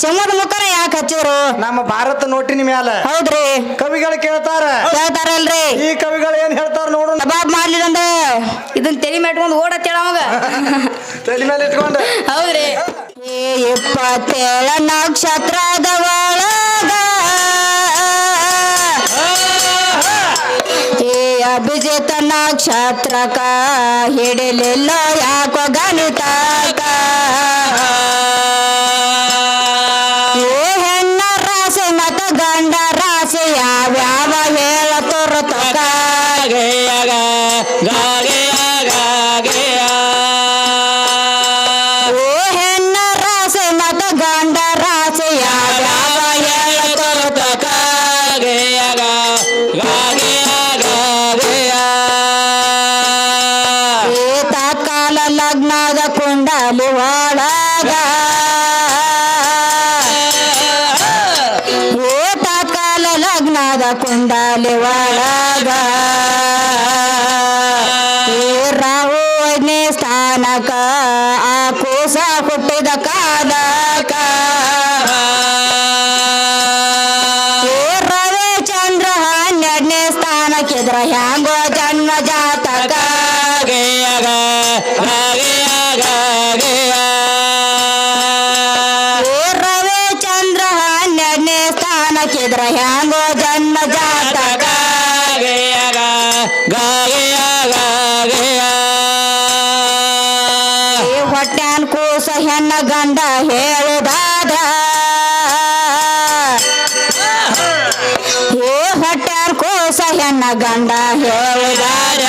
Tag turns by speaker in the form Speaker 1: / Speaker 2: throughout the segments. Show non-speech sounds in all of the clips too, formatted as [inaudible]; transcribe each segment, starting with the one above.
Speaker 1: ಸಿಂಹದ ಮುಖನ ಯಾಕೆ ಹಚ್ಚಿದ್ರು?
Speaker 2: ನಮ್ಮ ಭಾರತ ನೋಟಿನ ಮ್ಯಾಲ
Speaker 1: ಹೌದ್ರಿ.
Speaker 2: ಕವಿಗಳು ಕೇಳ್ತಾರ.
Speaker 1: ಹೇಳ್ತಾರಲ್ರಿ
Speaker 2: ಈ ಕವಿಗಳು ಏನ್ ಹೇಳ್ತಾರ ನೋಡು.
Speaker 1: ಕಬಾಬ್ ಇದನ್ ಇದನ್ನ ತಲೆ ಮಾಡ್ಕೊಂಡು ಓಡತ್ತೇಳ ಅವಾಗ. [laughs]
Speaker 2: ತಲೆ ಮೇಲೆ ಇಟ್ಕೊಂಡು.
Speaker 1: ಹೌದ್ರಿ. ಏ ಇಪ್ಪತ್ತೇಳ ನಕ್ಷತ್ರದ ಒಳಗ ಏ ಅಭಿಜಿತ ನಕ್ಷತ್ರಕ ಹಿಡಲಿಲ್ಲ ಯಾಕೋ ಗಣಿತಕ ಹ್ಯಾಂಗೋ ಜನ್ಮ ಜಾತಕ ಏ ಗಂಡ ಹೇಳುದಾದ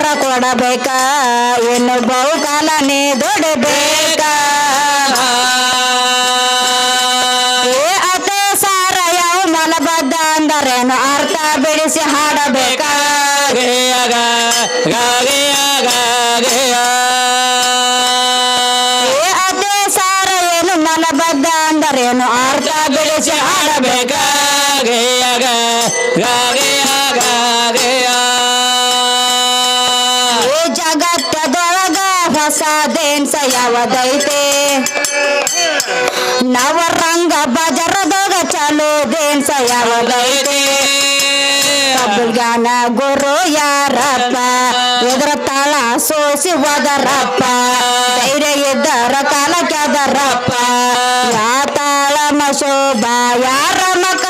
Speaker 1: ಉತ್ತರ ಕೊಡಬೇಕ? ಇನ್ನು ಬಹುಕಾಲ ನೀ ದುಡಿಬೇಕ? ಸಾರ ಯಾವ ಮಲಬದ್ಧ ಅಂದರೇನು? ಅರ್ಥ ಬಿಡಿಸಿ ಹಾಡಬೇಕ? ಹೊಸ ದೇನ್ಸ ಯಾವದೈತೆ ನವರಂಗ ಬಜರದೋಗ ಚಾಲೋ ದೇನ್ಸ ಯಾವದೈತೆ ಗಾನ ಗುರು ಯಾರಪ್ಪ? ಎದರ ತಾಳ ಸೋಸಿ ಒದರಪ್ಪ ಧೈರ್ಯ ಇದ್ದರ ಕಾಲಕ್ಕೆದರಪ್ಪ ಯಾ ತಾಳ ಮಶೋಭಾ ಯಾರ ಮಕ್ಕಳ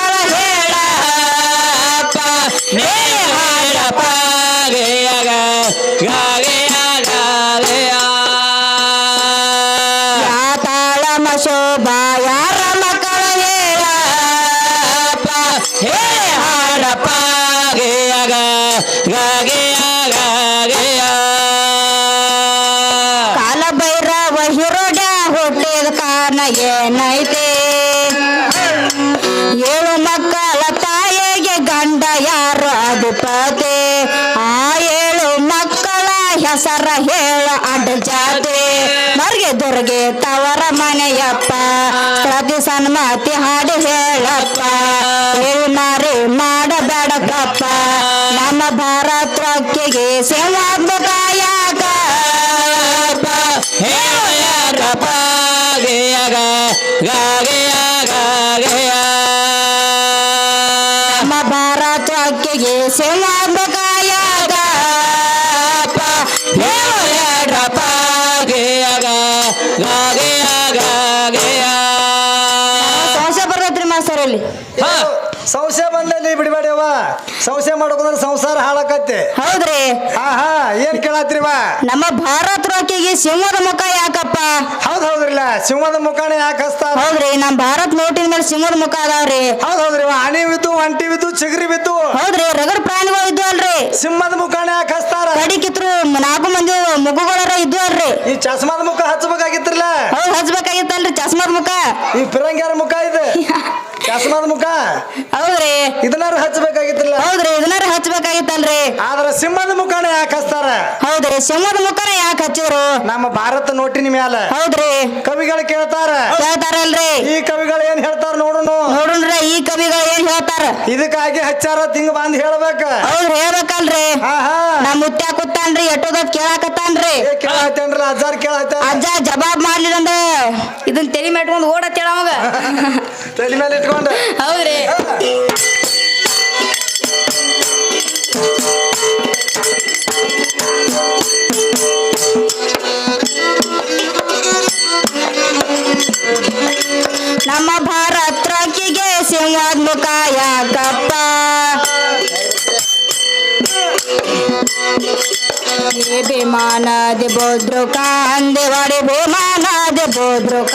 Speaker 1: ಏನೈತೆ ಏಳು ಮಕ್ಕಳ ತಾಯಿಗೆ ಗಂಡ ಯಾರು ಅಧಿಪತಿ? ಆ ಏಳು ಮಕ್ಕಳ ಹೆಸರ ಹೇಳ ಅಡ್ಡ ಜಾತಿ ಮರ್ಗೆ ದುರ್ಗೆ ತವರ ಮನೆಯಪ್ಪ. ಪ್ರತಿ ಸನ್ಮತಿ ಹಾಡಿ ಹೇಳಪ್ಪ. ಮಾರಿ ಮಾಡಬೇಡಪ್ಪ. ನಮ್ಮ ಭಾರತಕ್ಕೆ ಸೇವಾತ್ಮಕ ನಮ್ಮ ಸಂಶಯ
Speaker 2: ಮಾಡ್ಬೇಕಂದ್ರೆ ಸಂಸಾರ ಹಾಳಾಕತ್ತೆ.
Speaker 1: ಹೌದ್ರಿ.
Speaker 2: ಹಾ ಹಾ ಏನ್ ಕೇಳತ್ರಿವ
Speaker 1: ನಮ್ಮ ಭಾರತ್ ರೋಕಿಗೆ ಸಿಂಹದ ಮುಖ ಯಾಕಪ್ಪ?
Speaker 2: ಹೌದ್ ಹೌದ್ರಿಲ್ಲ ಸಿಂಹದ ಮುಖಾನೆ ಯಾಕೆ ಹಸ್ತಾರ
Speaker 1: ಹೌದ್ರಿ ನಮ್ ಭಾರತ್ ನೋಟಿನ ಮೇಲೆ ಸಿಂಹದ ಮುಖ ಅದಾವ್ರಿ.
Speaker 2: ಹೌದ್ ಹೌದ್ರಿ ಹಣಿ ಬಿತ್ತು ಒಂಟಿ ಬಿತ್ತು ಚಿಗರಿ ಬಿತ್ತು.
Speaker 1: ಹೌದ್ರಿ ರಗಡ್ ಪ್ರಾಣಿಗಳು ಇದ್ದು ಅಲ್ರಿ.
Speaker 2: ಸಿಂಹದ ಮುಖಾನೆ ಯಾಕೆ ಹಚ್ತಾರ?
Speaker 1: ಕಡಿಕಿತ್ರು ನಾಲ್ಕು ಮಂದಿ ಮುಗುಗಳರ ಇದ್ದು ಅಲ್ರಿ.
Speaker 2: ಈ ಚಸ್ಮಾದ ಮುಖ ಹಚ್ಚಬೇಕಾಗಿತ್ರಲ್ಲ
Speaker 1: ಹೌದ್ ಹಚ್ಬೇಕಾಗಿತ್ತಲ್ರಿ ಚಸ್ಮದ ಮುಖ.
Speaker 2: ಈ ಫಿರಂಗಿಯರ ಮುಖ ಇದೆ. [laughs] ಚಸ್ಮದ ಮುಖ.
Speaker 1: ಹೌದ್ರಿ.
Speaker 2: ಇದನ್ನಾರು ಹಚ್ಚಬೇಕಾಗಿತ್ತಲ್ಲ?
Speaker 1: ಹೌದ್ರಿ ಇದನ್ನಾರ ಹಚ್ಬೇಕಾಗಿತ್ತಲ್ರಿ
Speaker 2: ಆದ್ರೆ ಸಿಂಹದ ಮುಖಾನ ಯಾಕೆ ಹಚ್ತಾರ?
Speaker 1: ಹೌದ್ರಿ ಸಿಂಹದ ಮುಖನ ಯಾಕೆ ಹಚ್ಚಿದ್ರು?
Speaker 2: ನಮ್ಮ ಭಾರತ ನೋಟಿನ ಮ್ಯಾಲ
Speaker 1: ಹೌದ್ರಿ.
Speaker 2: ಕವಿಗಳು ಕೇಳ್ತಾರ.
Speaker 1: ಹೇಳ್ತಾರಲ್ರಿ
Speaker 2: ಈ ಕವಿಗಳು ಏನ್ ಹೇಳ್ತಾರ ನೋಡುನು?
Speaker 1: ನೋಡುಣ್ರಿ ಈ ಕವಿಗಳು ಏನ್ ಹೇಳ್ತಾರ?
Speaker 2: ಇದಕ್ಕಾಗಿ ಹಚ್ಚಾರ ತಿಂಗ್ ಬಂದ್ ಹೇಳ್ಬೇಕ.
Speaker 1: ಹೌದ್ರಿ ಹೇಳ್ಬೇಕಲ್ರಿ. ನಮ್ ಮುತ್ಯ ಕೂತಾನ್ರಿ ಎಟ್ಟೋದ ಕೇಳಾಕತ್ತಾನ್ರಿ.
Speaker 2: ಕೇಳತ್ತೇನ್ರಿ ಅಜ್ಜಾರ್ ಕೇಳತ್ತ
Speaker 1: ಅಜ್ಜ ಜವಾಬ್ ಮಾಡ್ಲಿಲ್ಲ ಅಂದ ಇದನ್ನ ತೆಲಿ ಮೇಟ್ಕೊಂಡು ಓಡತ್ತೇಳ ಅವಾಗ [laughs]
Speaker 2: ತಲೆ ಮೇಲೆ ಇಟ್ಕೊಂಡು?
Speaker 1: ಹೌದ್ರಿ. ನಮ್ಮ ಭಾರತ್ ರೊಕ್ಕಿಗೆ ಸಿಂಹದ ಮುಖ ಯಾಕಪ್ಪ ಹೇ ವಿಮಾನದ ಬೋದ್ರುಕ ಅಂದೇವಾಡಿ ವಿಮಾನದ ಬೋದ್ರುಕ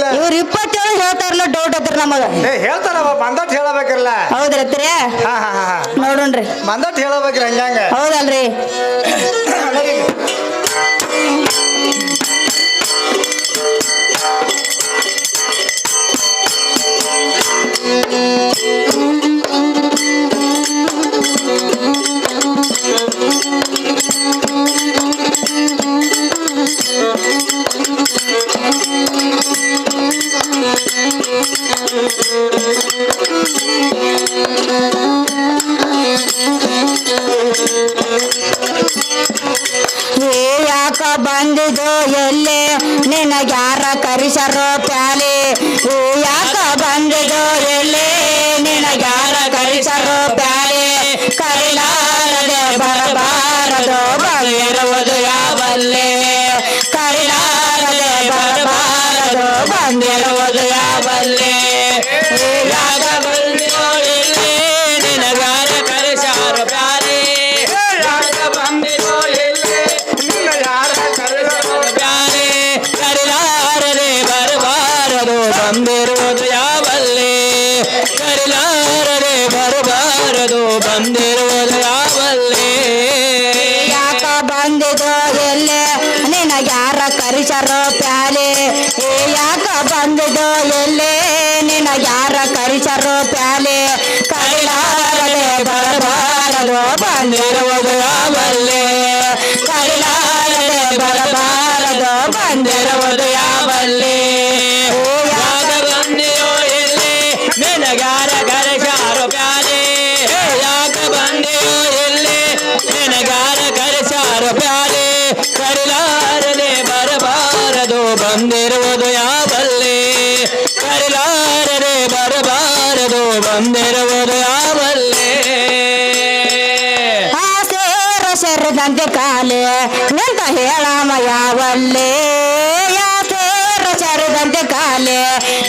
Speaker 1: ಏನ್ ನೋಡ್ರಿ ಮಾಸ್ತರ ನಾವು ಎಪ್ಪತ್ತೇಳು ಕೇಳಿವ್ರಿ
Speaker 2: ಹಾ ಹಾ ಎಪ್ಪತ್ತೇಳು ಕೇಳಿರ್ಲ
Speaker 1: ಇವ್ರ ಇಪ್ಪತ್ತೇಳು ಹೇಳ್ತಾರಲ್ಲ ಡೌಟ್ ಐತ್ರಿ ನಮಗ
Speaker 2: ಏ ಹೇಳ್ತಾರವ ಬಂದಟ್ ಹೇಳಬೇಕಿರಲ್ಲ
Speaker 1: ಹೌದ್ರತ್ರಿ
Speaker 2: ಹಾ ಹಾ ಹಾ ಹಾ
Speaker 1: ನೋಡುಣ್ರಿ
Speaker 2: ಬಂದಟ್ ಹೇಳಬೇಕ್ರಿ ಹಂಗಂಗ
Speaker 1: ಹೌದಲ್ರಿ ಹೇ ಬರಬಾರದು ಬಂದಿರುವುದು ಯಾವಲ್ಲೇ? ಯಾಕ ಬಂದಿದೋ ಎಲ್ಲೇ ನಿನ ಯಾರ ಕರಿಸರೋ ಪ್ಯಾಲೆ? ಏ, ಯಾಕ ಬಂದಿದೋ ಎಲ್ಲೇ ನಿನ ಯಾರ ಕರಿಸರೋ ಪ್ಯಾಲೆ? ಕರಿಲಾರದೆ ಬರಬಾರದು, ಬಂದಿರುವುದು ಯಾವಲ್ಲೇ? ಕರಿಲಾರದೆ ಬರಬಾರದು, ಬಂದಿರುವುದು ಯಾವಲ್ಲೇ ನಿಂತ ಹೇಳಾಮ ಯಾವಲ್ಲೇ ಯಾತೇರ ಚರಿದಂತೆ ಕಾಲೆ?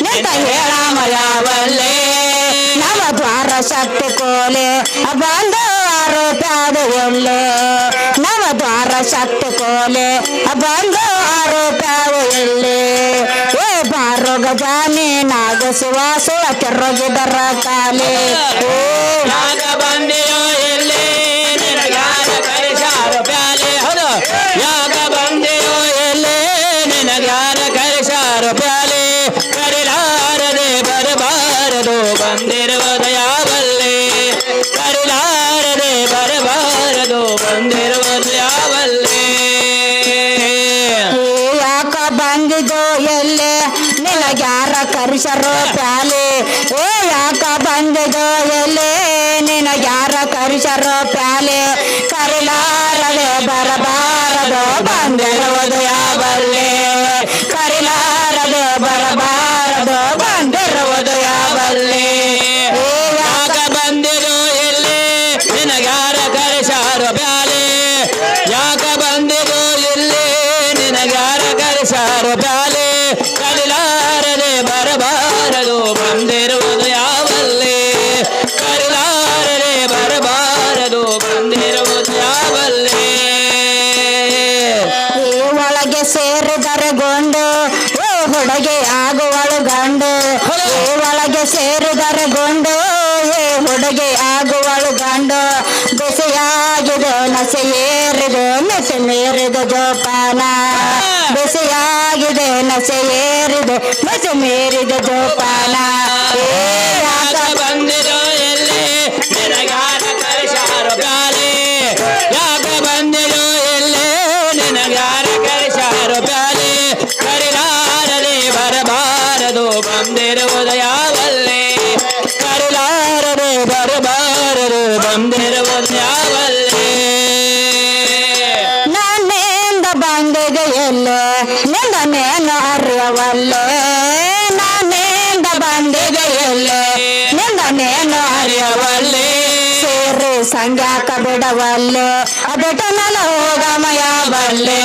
Speaker 1: ನಿಂತ ಹೇಳಾಮ ಯಾವಲ್ಲೇ ನವ ದ್ವಾರ ಶಕ್ತಿ ಕೋಲೆ, ಬಂದು ಆರೋಪ್ಯಾದ ಒಳ್ಳೆ ನವ ದ್ವಾರ ಶಕ್ತಿ ಕೋಲೆ, ಬಂದು ಆರೋಪ್ಯಾವ ಎಳ್ಳೆ ಏ ಬಾರೋ ಜಾನಿ ನಾಗ ಸುವಾಸುವ ಕೆರ್ರೋಗಿದ್ದರ ಕಾಲೆ. ಓ
Speaker 3: ನಾಗ ಹೆಸರು ಪ್ಯಾಲೆ ಓ ಯಾಕ ಬಂದಿದೋ ಎಲೆ ಯಾರ ಕರಿಸರೋ ಪ್ಯಾಲೆ ಕರಿಲಾರದೆ ಬರಬಾರದು? ಬಂದಿರುವುದು mas do do do do do do ಕಾರ್ಯವಲ್ಲೇ
Speaker 1: ನನ್ನಿಂದ ಬಂದಿದೆಯಲ್ಲೇ ನಿಂದನೇನು ಅರಿಯವಲ್ಲೇ. ಸೇರು ಸಂಗ್ಯಾಕ ಬಿಡವಲ್ಲೇ ಬಿಟ್ಟು ನನ್ನ ಹೋಗಮಯ ಬಲ್ಲೆ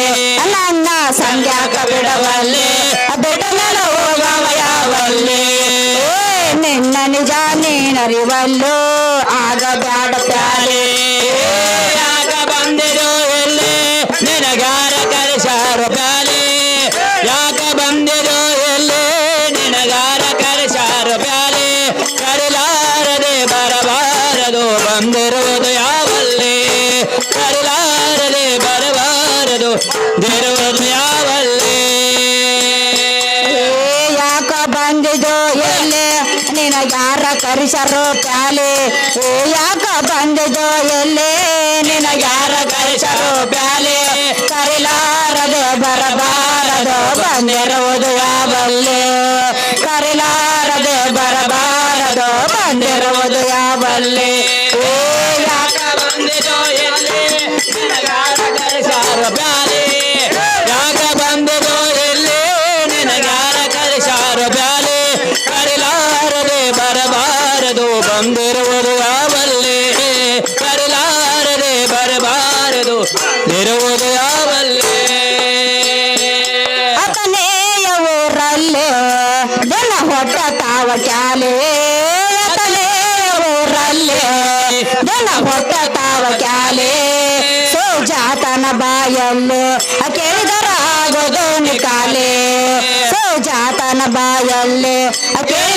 Speaker 1: ನನ್ನ ಸಂಗ್ಯಾಕ ಬಿಡವಲ್ಲೇ ಬಿಟ್ಟು ನನ್ನ ಹೋಗಮಯ ಬಲ್ಲೆ ನಿನ್ನ ನಿಜ ನೀನರಿವಲ್ಲೋ, ಆಗ ಬ್ಯಾಡ ಪ್ಯಾಲೆ.
Speaker 3: ಆಗ ಬಂದಿರೋ ಎಲ್ಲೇ ನಿನಗಾರ ಕರೆಸಾರ
Speaker 1: ಬ್ಯಾ ಗೈಷರು ಪ್ಯಾಲೆ ಏ ಯಾಕ ಬಂದಿದೋ ಎಲ್ಲೇ? ನಿನ ಯಾರ ಗೈಷರು ಪ್ಯಾಲೆ ಕರಿಲಾರದೆ ಬರಬಾರದು
Speaker 3: ಬಂದಿರುವ ನೆರವುದಯಾವಲ್ಲೇ
Speaker 1: ಅತನೆಯ ಊರಲ್ಲೇ ದಿನ ಹೊಟ್ಟ ತಾವ ಚಾಲೆ ಅತನೆಯ ಊರಲ್ಲೇ ದಿನ ಹೊಟ್ಟ ತಾವ ಕೇಳಿದರಾಗೋದು ನಿಕಾಲೆ ಸೋಜಾತನ ಬಾಯಲ್ಲೇ
Speaker 3: ಕೇಳಿ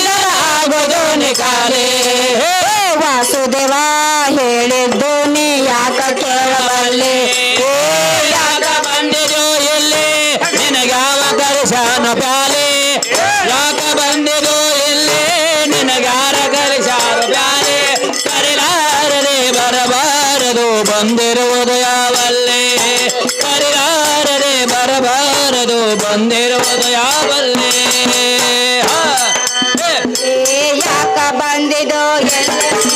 Speaker 3: গেলে